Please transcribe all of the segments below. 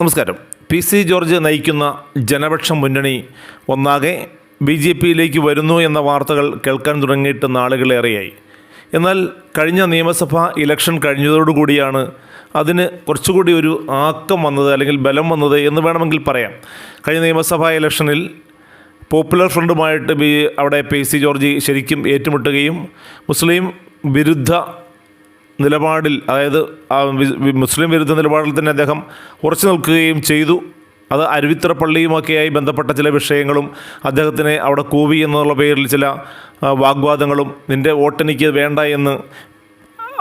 നമസ്കാരം. P C George നയിക്കുന്ന ജനപക്ഷ മുന്നണി ഒന്നാകെ ബി ജെ പിയിലേക്ക് വരുന്നു എന്ന വാർത്തകൾ കേൾക്കാൻ തുടങ്ങിയിട്ട് നാളുകളേറെയായി എന്നാൽ കഴിഞ്ഞ നിയമസഭാ ഇലക്ഷൻ കഴിഞ്ഞതോടുകൂടിയാണ് അതിന് കുറച്ചുകൂടി ഒരു ആക്കം വന്നത് അല്ലെങ്കിൽ ബലം വന്നത് എന്ന് വേണമെങ്കിൽ പറയാം. കഴിഞ്ഞ നിയമസഭാ ഇലക്ഷനിൽ പോപ്പുലർ ഫ്രണ്ടുമായിട്ട് ബി അവിടെ പി സി ജോർജ് ശരിക്കും ഏറ്റുമുട്ടുകയും മുസ്ലിം വിരുദ്ധ നിലപാടിൽ അതായത് മുസ്ലിം വിരുദ്ധ നിലപാടിൽ തന്നെ അദ്ദേഹം ഉറച്ചു നിൽക്കുകയും ചെയ്തു. അത് അരുവിത്ര പള്ളിയുമൊക്കെയായി ബന്ധപ്പെട്ട ചില വിഷയങ്ങളും അദ്ദേഹത്തിനെ അവിടെ കൂവി എന്നുള്ള പേരിൽ ചില വാഗ്വാദങ്ങളും നിന്റെ വോട്ടെനിക്ക് വേണ്ട എന്ന്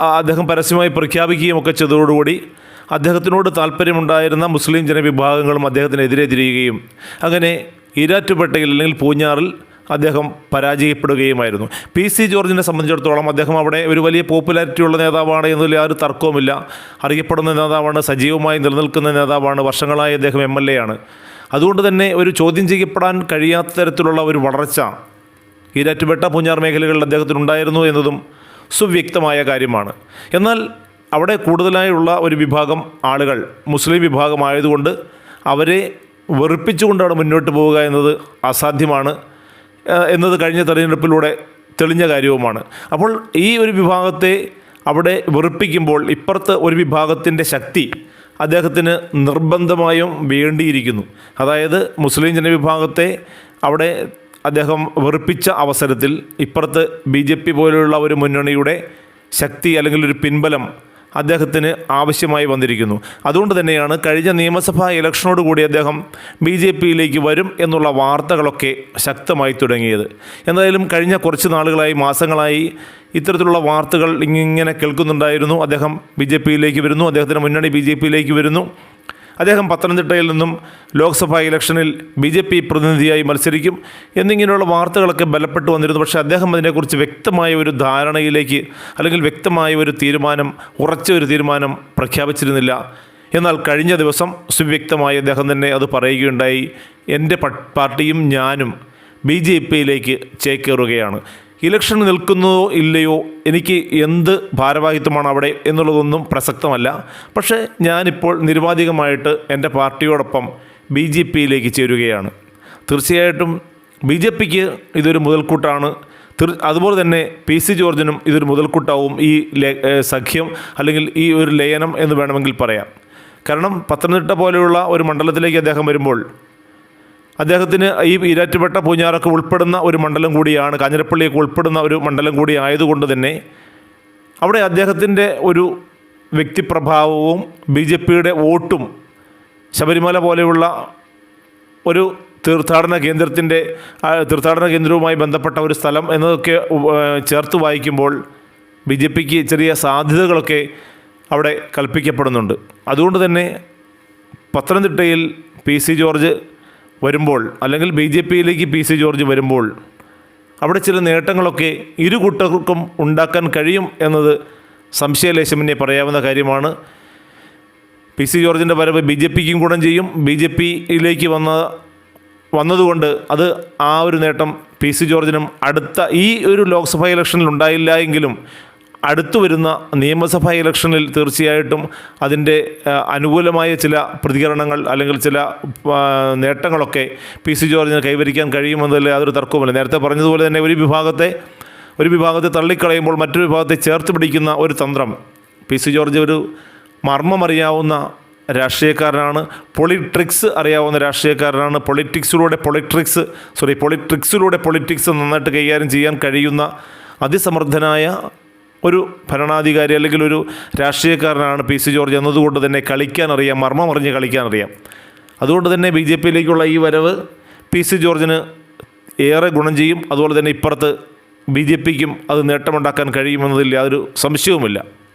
അദ്ദേഹം പരസ്യമായി പ്രഖ്യാപിക്കുകയും ഒക്കെ ചെയ്തതോടുകൂടി അദ്ദേഹത്തിനോട് താല്പര്യമുണ്ടായിരുന്ന മുസ്ലിം ജനവിഭാഗങ്ങളും അദ്ദേഹത്തിനെതിരെ തിരിയുകയും. അങ്ങനെ ഈരാറ്റുപേട്ടയിൽ അല്ലെങ്കിൽ പൂഞ്ഞാറിൽ അദ്ദേഹം പരാജയപ്പെടുകയുമായിരുന്നു. പി സി ജോർജിനെ സംബന്ധിച്ചിടത്തോളം അദ്ദേഹം അവിടെ ഒരു വലിയ പോപ്പുലാരിറ്റി ഉള്ള നേതാവാണ് എന്നതിൽ യാതൊരു തർക്കവുമില്ല. അറിയപ്പെടുന്ന നേതാവാണ് സജീവമായി നിലനിൽക്കുന്ന നേതാവാണ് വർഷങ്ങളായി അദ്ദേഹം എം എൽ എ ആണ്. അതുകൊണ്ട് തന്നെ ഒരു ചോദ്യം ചെയ്യപ്പെടാൻ കഴിയാത്ത തരത്തിലുള്ള ഒരു വളർച്ച ഈരാറ്റുപേട്ട പൂഞ്ഞാർ മേഖലകളിൽ അദ്ദേഹത്തിനുണ്ടായിരുന്നു എന്നതും സുവ്യക്തമായ കാര്യമാണ്. എന്നാൽ അവിടെ കൂടുതലായുള്ള ഒരു വിഭാഗം ആളുകൾ മുസ്ലിം വിഭാഗമായതുകൊണ്ട് അവരെ വെറുപ്പിച്ചുകൊണ്ടാണ് മുന്നോട്ട് പോവുക എന്നത് അസാധ്യമാണ്. എന്നത് കഴിഞ്ഞ തെരഞ്ഞെടുപ്പിലൂടെ തെളിഞ്ഞ കാര്യവുമാണ്. അപ്പോൾ ഈ ഒരു വിഭാഗത്തെ അവിടെ വെറുപ്പിക്കുമ്പോൾ ഇപ്പുറത്ത് ഒരു വിഭാഗത്തിന്റെ ശക്തി അദ്ദേഹത്തിന് നിർബന്ധമായും വേണ്ടിയിരിക്കുന്നു. അതായത് മുസ്ലിം ജനവിഭാഗത്തെ അവിടെ അദ്ദേഹം വെറുപ്പിച്ച അവസരത്തിൽ ഇപ്പുറത്ത് ബി ജെ പി പോലെയുള്ള ഒരു മുന്നണിയുടെ ശക്തി അല്ലെങ്കിൽ ഒരു പിൻബലം അദ്ദേഹത്തിന് ആവശ്യമായി വന്നിരിക്കുന്നു. അതുകൊണ്ട് തന്നെയാണ് കഴിഞ്ഞ നിയമസഭാ ഇലക്ഷനോട് കൂടി അദ്ദേഹം ബി ജെ പിയിലേക്ക് വരും എന്നുള്ള വാർത്തകളൊക്കെ ശക്തമായി തുടങ്ങിയത്. എന്തായാലും കഴിഞ്ഞ കുറച്ച് നാളുകളായി മാസങ്ങളായി ഇത്തരത്തിലുള്ള വാർത്തകൾ ഇങ്ങനെ കേൾക്കുന്നുണ്ടായിരുന്നു. അദ്ദേഹം ബി ജെ പിയിലേക്ക് വരുന്നു. അദ്ദേഹത്തിന്റെ മുന്നണി ബി ജെ പിയിലേക്ക് വരുന്നു. അദ്ദേഹം പത്തനംതിട്ടയിൽ നിന്നും ലോക്സഭാ ഇലക്ഷനിൽ ബി ജെ പി പ്രതിനിധിയായി മത്സരിക്കും എന്നിങ്ങനെയുള്ള വാർത്തകളൊക്കെ ബലപ്പെട്ടു വന്നിരുന്നു. പക്ഷേ അദ്ദേഹം അതിനെക്കുറിച്ച് വ്യക്തമായ ഒരു ധാരണയിലേക്ക് അല്ലെങ്കിൽ വ്യക്തമായ ഒരു തീരുമാനം ഉറച്ച ഒരു തീരുമാനം പ്രഖ്യാപിച്ചിരുന്നില്ല. എന്നാൽ കഴിഞ്ഞ ദിവസം സുവ്യക്തമായി അദ്ദേഹം തന്നെ അത് പറയുകയുണ്ടായി. എന്റെ പാർട്ടിയും ഞാനും ബി ജെ പിയിലേക്ക് ചേക്കേറുകയാണ്. ഇലക്ഷൻ നിൽക്കുന്നതോ ഇല്ലയോ? എനിക്ക് എന്ത് ഭാരവാഹിത്വമാണ് അവിടെ എന്നുള്ളതൊന്നും പ്രസക്തമല്ല. പക്ഷേ ഞാനിപ്പോൾ നിരുപാധികമായിട്ട് എന്റെ പാർട്ടിയോടൊപ്പം ബി ജെ പിയിലേക്ക് ചേരുകയാണ്. തീർച്ചയായിട്ടും ബി ജെ പിക്ക് ഇതൊരു മുതൽക്കൂട്ടാണ്. അതുപോലെ തന്നെ പി സി ജോർജിനും ഇതൊരു മുതൽക്കൂട്ടാവും ഈ സഖ്യം അല്ലെങ്കിൽ ഈ ഒരു ലയനം എന്ന് വേണമെങ്കിൽ പറയാം. കാരണം പത്തനംതിട്ട പോലെയുള്ള ഒരു മണ്ഡലത്തിലേക്ക് അദ്ദേഹം വരുമ്പോൾ അദ്ദേഹത്തിന് ഈ ഈരാറ്റുപേട്ട പൂഞ്ഞാറൊക്കെ ഉൾപ്പെടുന്ന ഒരു മണ്ഡലം കൂടിയാണ് കാഞ്ഞിരപ്പള്ളിയൊക്കെ ഉൾപ്പെടുന്ന ഒരു മണ്ഡലം കൂടി ആയതുകൊണ്ട് തന്നെ അവിടെ അദ്ദേഹത്തിന്റെ ഒരു വ്യക്തിപ്രഭാവവും ബി ജെ പിയുടെ വോട്ടും ശബരിമല പോലെയുള്ള ഒരു തീർത്ഥാടന കേന്ദ്രത്തിന്റെ തീർത്ഥാടന കേന്ദ്രവുമായി ബന്ധപ്പെട്ട ഒരു സ്ഥലം എന്നതൊക്കെ ചേർത്ത് വായിക്കുമ്പോൾ ബി ജെ പിക്ക് ചെറിയ സാധ്യതകളൊക്കെ അവിടെ കൽപ്പിക്കപ്പെടുന്നുണ്ട്. അതുകൊണ്ട് തന്നെ പത്തനംതിട്ടയിൽ പി സി ജോർജ് വരുമ്പോൾ അല്ലെങ്കിൽ ബി ജെ പിയിലേക്ക് പി സി ജോർജ് വരുമ്പോൾ അവിടെ ചില നേട്ടങ്ങളൊക്കെ ഇരു കൂട്ടർക്കും ഉണ്ടാക്കാൻ കഴിയും എന്നത് സംശയലേശമന്യെ പറയാവുന്ന കാര്യമാണ്. പി സി ജോർജിന്റെ വരവ് ബി ജെ പിക്കും ഗുണം ചെയ്യും. ബി ജെ പിയിലേക്ക് വന്ന വന്നതുകൊണ്ട് അത് ആ ഒരു നേട്ടം പി സി ജോർജിനും അടുത്ത ഈ ഒരു ലോക്സഭാ ഇലക്ഷനിൽ ഉണ്ടായില്ല എങ്കിലും അടുത്തു വരുന്ന നിയമസഭാ ഇലക്ഷനിൽ തീർച്ചയായിട്ടും അതിന്റെ അനുകൂലമായ ചില പ്രതികരണങ്ങൾ അല്ലെങ്കിൽ ചില നേട്ടങ്ങളൊക്കെ പി സി ജോർജിന് കൈവരിക്കാൻ കഴിയുമെന്നതിൽ യാതൊരു തർക്കവുമില്ല. നേരത്തെ പറഞ്ഞതുപോലെ തന്നെ ഒരു വിഭാഗത്തെ ഒരു വിഭാഗത്തെ തള്ളിക്കളയുമ്പോൾ മറ്റൊരു വിഭാഗത്തെ ചേർത്ത് പിടിക്കുന്ന ഒരു തന്ത്രം പി സി ജോർജ് ഒരു മർമ്മമറിയാവുന്ന രാഷ്ട്രീയക്കാരനാണ് പൊളിട്രിക്സ് അറിയാവുന്ന രാഷ്ട്രീയക്കാരനാണ് പൊളിറ്റിക്സിലൂടെ പൊളിട്രിക്സ് സോറി പൊളിട്രിക്സിലൂടെ പൊളിറ്റിക്സ് നന്നായിട്ട് കൈകാര്യം ചെയ്യാൻ കഴിയുന്ന അതിസമർത്ഥനായ ഒരു ഭരണാധികാരി അല്ലെങ്കിൽ ഒരു രാഷ്ട്രീയക്കാരനാണ് പി സി ജോർജ് എന്നതുകൊണ്ട് തന്നെ കളിക്കാൻ അറിയാം മർമ്മമറിഞ്ഞ് കളിക്കാൻ അറിയാം. അതുകൊണ്ട് തന്നെ ബി ജെ പിയിലേക്കുള്ള ഈ വരവ് പി സി ജോർജിന് ഏറെ ഗുണം ചെയ്യും. അതുപോലെ തന്നെ ഇപ്പുറത്ത് ബി ജെ പിക്കും അത് നേട്ടമുണ്ടാക്കാൻ കഴിയുമെന്നതിൽ യാതൊരു സംശയവുമില്ല.